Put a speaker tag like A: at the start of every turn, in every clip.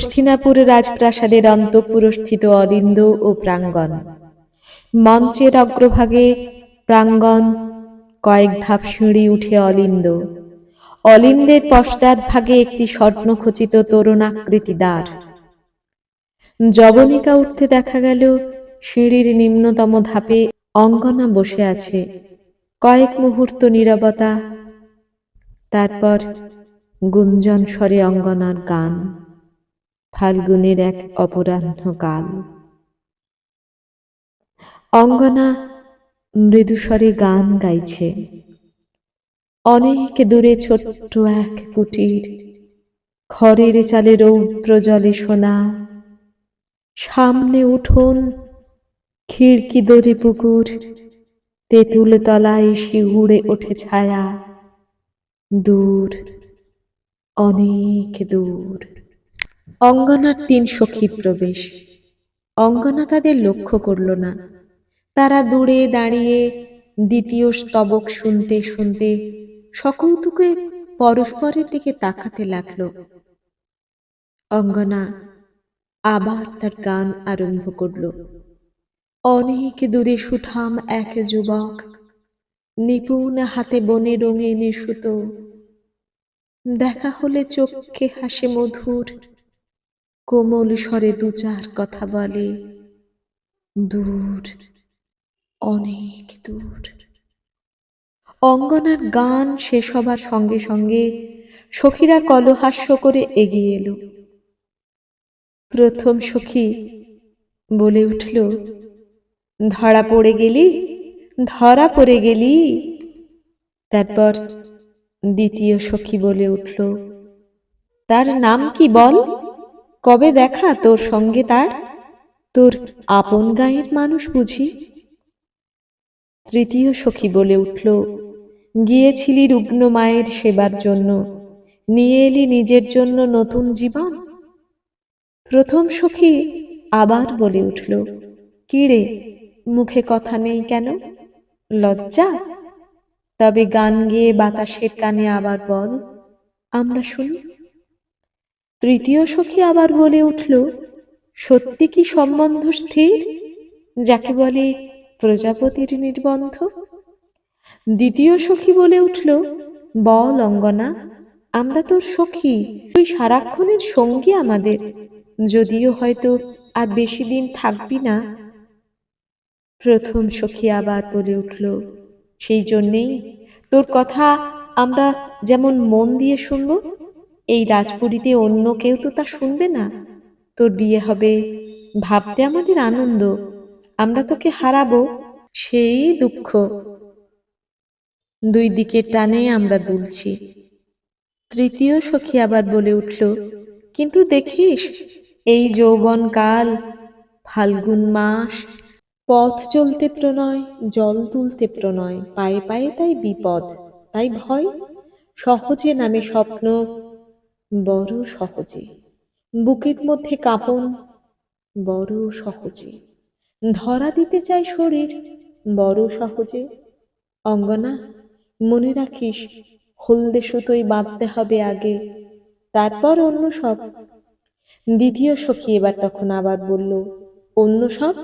A: হস্তিনাপুর রাজপ্রাসাদের অন্তঃপুরস্থিত অলিন্দ ও প্রাঙ্গণ। মঞ্চের অগ্রভাগে প্রাঙ্গণ কয়েক ধাপ সিঁড়ি উঠে অলিন্দ। অলিন্দের পশ্চাৎ ভাগে একটি স্বর্ণখচিত তরুণাকৃতি দ্বার। জবনিকা উঠতে দেখা গেল, সিঁড়ির নিম্নতম ধাপে অঙ্গনা বসে আছে। কয়েক মুহূর্ত নীরবতা, তারপর গুঞ্জন স্বরে অঙ্গনার গান। ফাল্গুনের এক অপরাহ্ন কাল। অঙ্গনা মৃদুস্বরে গান গাইছে। অনেক দূরে ছোট্ট এক কুটির, খড়ের চালে রৌদ্র জলে সোনা। সামনে উঠোন, খিড়কি দরে পুকুর, তেঁতুল তলায় শিহুড়ে ওঠে ছায়া। দূর, অনেক দূর। অঙ্গনার তিন সখীর প্রবেশ। অঙ্গনা তাদের লক্ষ্য করল না। তারা দূরে দাঁড়িয়ে দ্বিতীয় স্তবক শুনতে শুনতে সকৌতুকে পরস্পরের দিকে তাকাতে লাগল। অঙ্গনা আবার তার গান আরম্ভ করল। অনেক দূরে সুঠাম এক যুবক নিপুণ হাতে বনে রঙে সুতো। দেখা হলে চোখে হাসে মধুর কোমল স্বরে দু চার কথা বলে। দূর, অনেক দূর। অঙ্গনার গান শেষ হবার সঙ্গে সঙ্গে সখীরা কলহাস্য করে এগিয়ে এলো। প্রথম সখী বলে উঠল, ধরা পড়ে গেলি, ধরা পড়ে গেলি। তারপর দ্বিতীয় সখী বলে উঠল, তার নাম কি বল? কবে দেখা তোর সঙ্গে তার? তোর আপন গায়ের মানুষ বুঝি? তৃতীয় সখী বলে উঠল, গিয়েছিলি রুগ্ন মায়ের সেবার জন্য, নিয়ে এলি নিজের জন্য নতুন জীবন? প্রথম সখী আবার বলে উঠল, কিরে, মুখে কথা নেই কেন? লজ্জা? তবে গান গেয়ে বাতাসের কানে আবার বল, আমরা শুনি। তৃতীয় সখী আবার বলে উঠল, সত্যি কি সম্বন্ধ স্থির? যাকে বলে প্রজাপতির নির্বন্ধ। দ্বিতীয় সখী বলে উঠল, বল অঙ্গনা, আমরা তোর সখী, তুই সারাক্ষণের সঙ্গী আমাদের, যদিও হয়তো আর বেশি দিন থাকবি না। প্রথম সখী আবার বলে উঠল, সেই জন্যেই তোর কথা আমরা যেমন মন দিয়ে শুনব এই রাজপুরীতে অন্য কেউ তো তা শুনবে না। তোর বিয়ে হবে, ভাবতে আমাদের আনন্দ। আমরা তোকে হারাবো, সেই দুঃখ। দুই দিকের টানে আমরা দুলছি। তৃতীয় সখী আবার বলে উঠল, কিন্তু দেখিস, এই যৌবন কাল, ফাল্গুন মাস, পথ চলতে প্রণয়, জল তুলতে প্রণয়, পায়ে পায়ে তাই বিপদ, তাই ভয়, সহজে নামে স্বপ্ন বড় সহজে। বুকের মধ্যে কাঁপন, বড় সহজে। ধরা দিতে চায় শরীর, বড় সহজে। অঙ্গনা, মনে রাখিস, হলদে সুতোই বাঁধতে হবে আগে, তারপর অন্য সব। দ্বিতীয় সখী এবার তখন আবার বলল, অন্য সব?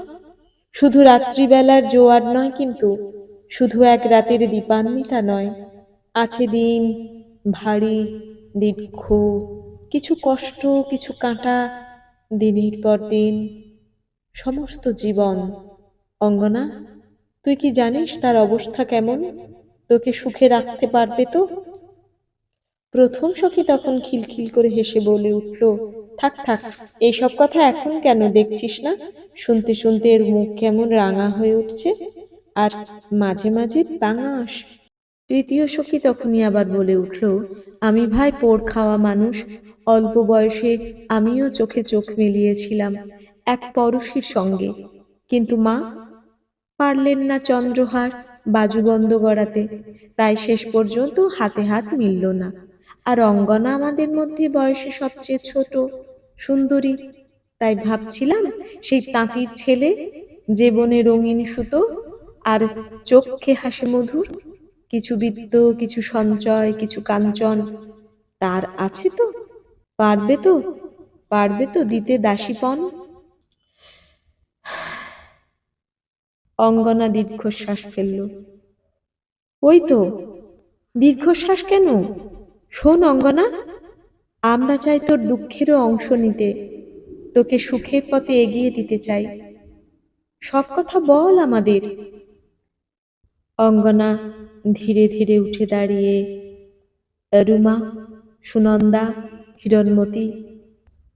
A: শুধু রাত্রিবেলার জোয়ার নয় কিন্তু, শুধু এক রাতের দীপান্বিতা নয়। আছে দিন, ভারী দীর্ঘ, কিছু কষ্ট, কিছু কাঁটা, দিনের পর দিন, সমস্ত জীবন। অঙ্গনা, তুই কি জানিস তার অবস্থা কেমন? তোকে সুখে রাখতে পারবে তো? প্রথম সখী তখন খিলখিল করে হেসে বলে উঠল, থাক থাক, এইসব কথা এখন কেন দেখছিস না? শুনতে শুনতে এর মুখ কেমন রাঙা হয়ে উঠছে। আর মাঝে মাঝে বাঙাস তৃতীয় সখী তখনই আবার বলে উঠল আমি ভাই পোড় খাওয়া মানুষ। অল্প বয়সে আমিও চোখে চোখ মিলিয়েছিলাম এক পরশীর সঙ্গে। কিন্তু মা পারলেন না চন্দ্রহার বাজুবন্ধ গড়াতে। তাই শেষ পর্যন্ত হাতে হাত মিলল না। আর অঙ্গনা আমাদের মধ্যে বয়সে সবচেয়ে ছোট, সুন্দরী। তাই ভাবছিলাম সেই তাঁতির ছেলে, যে বনে রঙিন সুতো আর চোখে হাসে মধুর কিছু বিত্ত কিছু সঞ্চয়, কিছু কাঞ্চন। তার আছে তো? পারবে তো? পারবে তো দিতে দাসীপণ অঙ্গনা দীর্ঘশ্বাস ফেলল। ওই তো। দীর্ঘশ্বাস কেন? শোন অঙ্গনা, আমরা চাই তোর দুঃখেরও অংশ নিতে। তোকে সুখের পথে এগিয়ে দিতে চাই। সব কথা বল আমাদের। অঙ্গনা ধীরে ধীরে উঠে দাঁড়িয়ে রুমা সুনন্দা, হিরণমতি,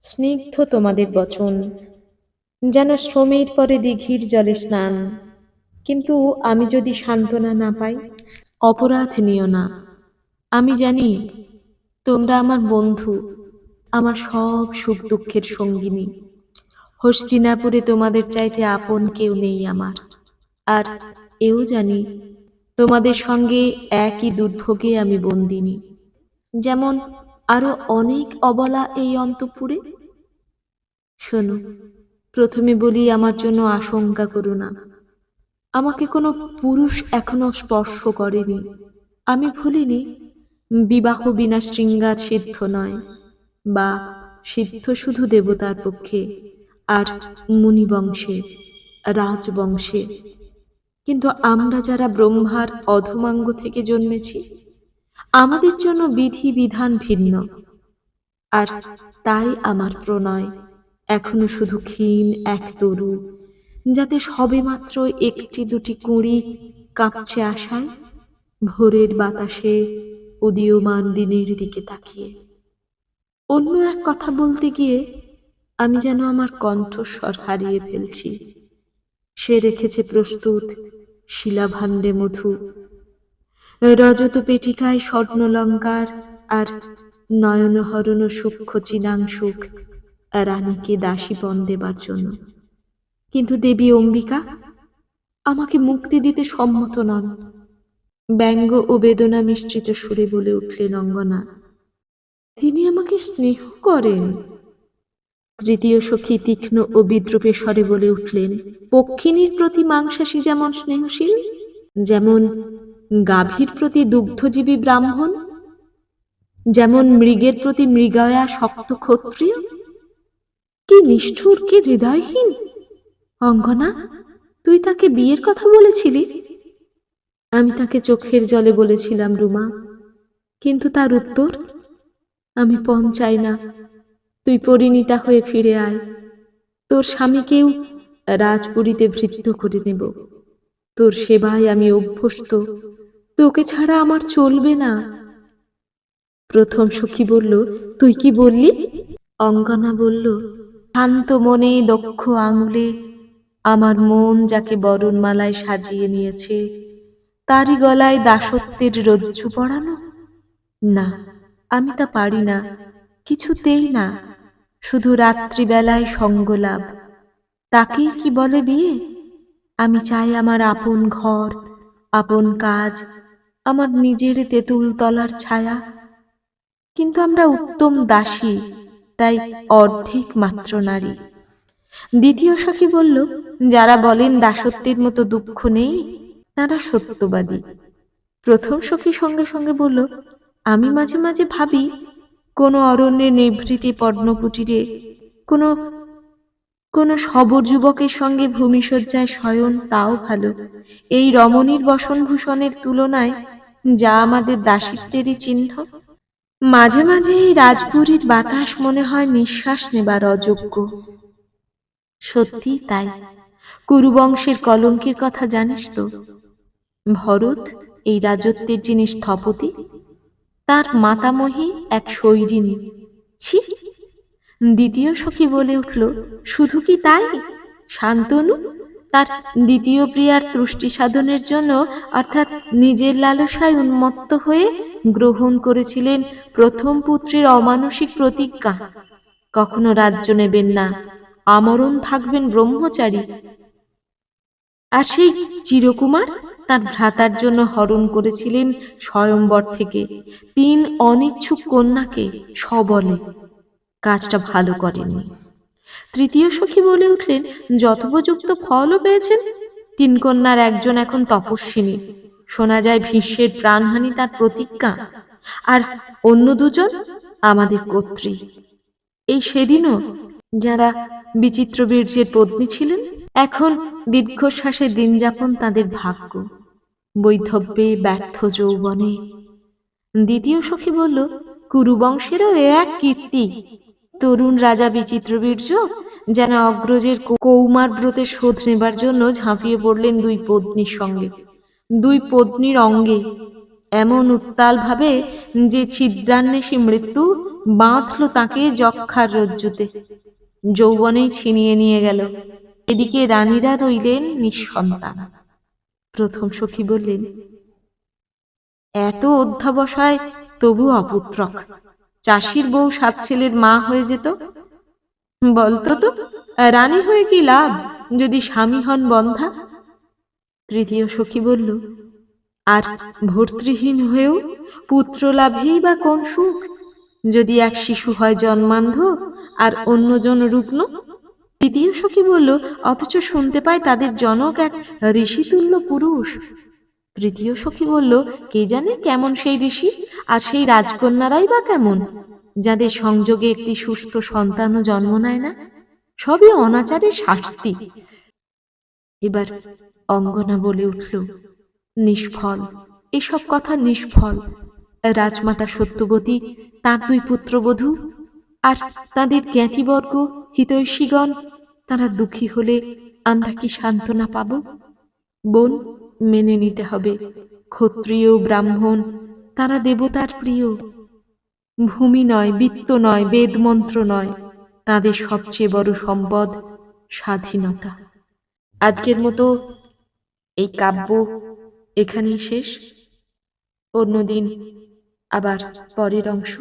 A: স্নিগ্ধ তোমাদের বচন। যেন শ্রমের পরে দিঘির জলে স্নান। কিন্তু আমি যদি সান্ত্বনা না পাই? অপরাধ নিও না। আমি জানি তোমরা আমার বন্ধু, আমার সব সুখ দুঃখের সঙ্গিনী। হস্তিনাপুরে তোমাদের চাইতে আপন কেউ নেই আমার। আর এও জানি তোমাদের সঙ্গে একই দুর্ভোগে আমি বন্দিনী। যেমন আরও অনেক অবলা এই অন্তপুরে? শোনো, প্রথমে বলি আমার জন্য আশঙ্কা করো না। আমাকে কোনো পুরুষ এখনও স্পর্শ করেনি। আমি ভুলিনি, বিবাহ বিনা শৃঙ্গার সিদ্ধ নয়, বা সিদ্ধ শুধু দেবতার পক্ষে, আর মুনিবংশে, রাজবংশে। কিন্তু আমরা যারা ব্রহ্মার অধমাঙ্গ থেকে জন্মেছি, আমাদের জন্য বিধি বিধান ভিন্ন। আর তাই আমার প্রণয়, এখনও শুধু ক্ষীণ এক তরু, যাতে সবেমাত্র একটি দুটি কুঁড়ি কাঁপছে আশায়, ভোরের বাতাসে উদীয়মান দিনের দিকে তাকিয়ে। অন্য এক কথা বলতে গিয়ে আমি যেন আমার কণ্ঠস্বর হারিয়ে ফেলছি। সে রেখেছে প্রস্তুত শিলাভাণ্ডে মধু। রজত পেটিকায় স্বর্ণলঙ্কার আর নয়নহরণ সূক্ষ্ম চিনাংশুক রানীকে দাসীপণ দেবার জন্য। কিন্তু দেবী অম্বিকা, আমাকে মুক্তি দিতে সম্মত নন। ব্যঙ্গ ও বেদনা মিশ্রিত সুরে বলে উঠলেন অঙ্গনা, তিনি আমাকে স্নেহ করেন। তৃতীয় সখী তীক্ষ্ণ ও বিদ্রুপের স্বরে বলে উঠলেন পক্ষিণীর প্রতি মাংসাশী যেমন স্নেহশীল, যেমন গাভীর প্রতি দুগ্ধজীবী ব্রাহ্মণ, যেমন মৃগের প্রতি মৃগয়া শক্ত ক্ষত্রিয়। কি নিষ্ঠুর, কি হৃদয়হীন। অঙ্গনা, তুই তাকে বিয়ের কথা বলেছিলি? আমি তাকে চোখের জলে বলেছিলাম, রুমা, কিন্তু তার উত্তর, আমি পণ চাই না। তুই পরিণীতা হয়ে ফিরে আয়। তোর স্বামীকেও রাজপুরীতে ভৃত্য করে নেব। তোর সেবায় আমি অভ্যস্ত। তোকে ছাড়া আমার চলবে না। প্রথম সখী বলল, তুই কি বললি? অঙ্গনা বলল, শান্ত মনে দক্ষ আঙুলে আমার মন যাকে বরণমালায় সাজিয়ে নিয়েছে, তারই গলায় দাসত্বের রজ্জু পড়ানো না, আমি তা পারি না, কিছুতেই না। শুধু রাত্রিবেলায় সঙ্গলাভ। তাকেই কি বলে বিয়ে? আমি চাই আমার আপন ঘর, আপন কাজ, আমার নিজের তেঁতুল তলার ছায়া। কিন্তু আমরা উত্তম দাসী, তাই অর্ধেক মাত্র নারী। দ্বিতীয় সখী বলল, যারা বলেন দাসত্বের মতো দুঃখ নেই, তারা সত্যবাদী। প্রথম সখী সঙ্গে সঙ্গে বলল, আমি মাঝে মাঝে ভাবি কোনো অরণ্যের নিভৃতি পর্ণকুটিরে কোনো কোনো সবর যুবকের সঙ্গে ভূমিশয্যায় শয়ন তাও ভালো। এই রমণীর বসনভূষণের তুলনায় যা আমাদের দাসিত্বেরই চিহ্ন। মাঝে মাঝে এই রাজপুরীর বাতাস মনে হয় নিঃশ্বাস নেবার অযোগ্য। সত্যি তাই। কুরুবংশের কলঙ্কের কথা জানিস তো? ভরত এই রাজত্বের যিনি স্থপতি তার মাতামহী এক শৈরিনী ছি, দ্বিতীয় সখী বলে উঠল, শুধু কি তাই? শান্তনু, তার দ্বিতীয় প্রিয়ার তুষ্টি সাধনের জন্য অর্থাৎ নিজের লালসায় উন্মত্ত হয়ে গ্রহণ করেছিলেন প্রথম পুত্রের অমানসিক প্রতিজ্ঞা। কখনো রাজ্য নেবেন না, আমরণ থাকবেন ব্রহ্মচারী। আর সেই চিরকুমার তার ভ্রাতার জন্য হরণ করেছিলেন স্বয়ম্বর থেকে। তিন অনিচ্ছুক কন্যাকে সবলে। কাজটা ভালো করেননি। তৃতীয় সখী বলে উঠলেন, যথোপযুক্ত ফলও পেয়েছেন? তিন কন্যার একজন এখন তপস্বিনী। শোনা যায় ভীষ্মের প্রাণহানি তার প্রতিজ্ঞা। আর অন্য দুজন? আমাদের কর্ত্রী। এই সেদিনও যারা বিচিত্র বীর্যের পত্নী ছিলেন, এখন দীর্ঘশ্বাসে দিন যাপন তাদের ভাগ্য। বৈধব্যে ব্যর্থ যৌবনে। দ্বিতীয় সখী বলল, কুরুবংশেরও এ এক কীর্তি। তরুণ রাজা বিচিত্রবীর্য যেন অগ্রজের কৌমার ব্রতের শোধ নেবার জন্য ঝাঁপিয়ে পড়লেন দুই পত্নীর সঙ্গে। দুই পত্নীর অঙ্গে। এমন উত্তাল ভাবে যে ছিদ্রান্বেষী মৃত্যু বাঁধল তাকে যক্ষার রজ্জুতে। যৌবনেই ছিনিয়ে নিয়ে গেল। এদিকে রানীরা রইলেন নিঃসন্তান। প্রথম সখী বললেন, এত অধ্যাবসায় তবু অপুত্রক। চাষির বউ সাত ছেলের মা হয়ে যেত। বলতো তো, রানী হয়ে কি লাভ যদি স্বামী হন বন্ধা? তৃতীয় সখী বলল, আর ভর্তৃহীন হয়েও পুত্র লাভেই বা কোন সুখ? যদি এক শিশু হয় জন্মান্ধ আর অন্যজন রুগ্ন তৃতীয় সখী বলল, অথচ শুনতে পায় তাদের জনক এক ঋষিতুল্য পুরুষ। তৃতীয় সখী বলল, কে জানে কেমন সেই ঋষি, আর সেই রাজকন্যারাই বা কেমন, যাদের সংযোগে একটি সুস্থ সন্তানও জন্ম নেয় না। সবই অনাচারের শাস্তি। এবার অঙ্গনা বলে উঠল, নিষ্ফল, এসব কথা নিষ্ফল। রাজমাতা সত্যবতী, তার দুই পুত্রবধূ আর তাদের জ্ঞাতিবর্গ, হিতৈষীগণ, তারা দুঃখী হলে আমরা কি সান্ত্বনা পাব? বোন, মেনে নিতে হবে। ক্ষত্রিয় ব্রাহ্মণ, তারা দেবতার প্রিয়। ভূমি নয়, বিত্ত নয় বেদমন্ত্র নয়। তাদের সবচেয়ে বড় সম্পদ স্বাধীনতা। আজকের মতো এই কাব্য এখানেই শেষ। অন্যদিন আবার পরের অংশ।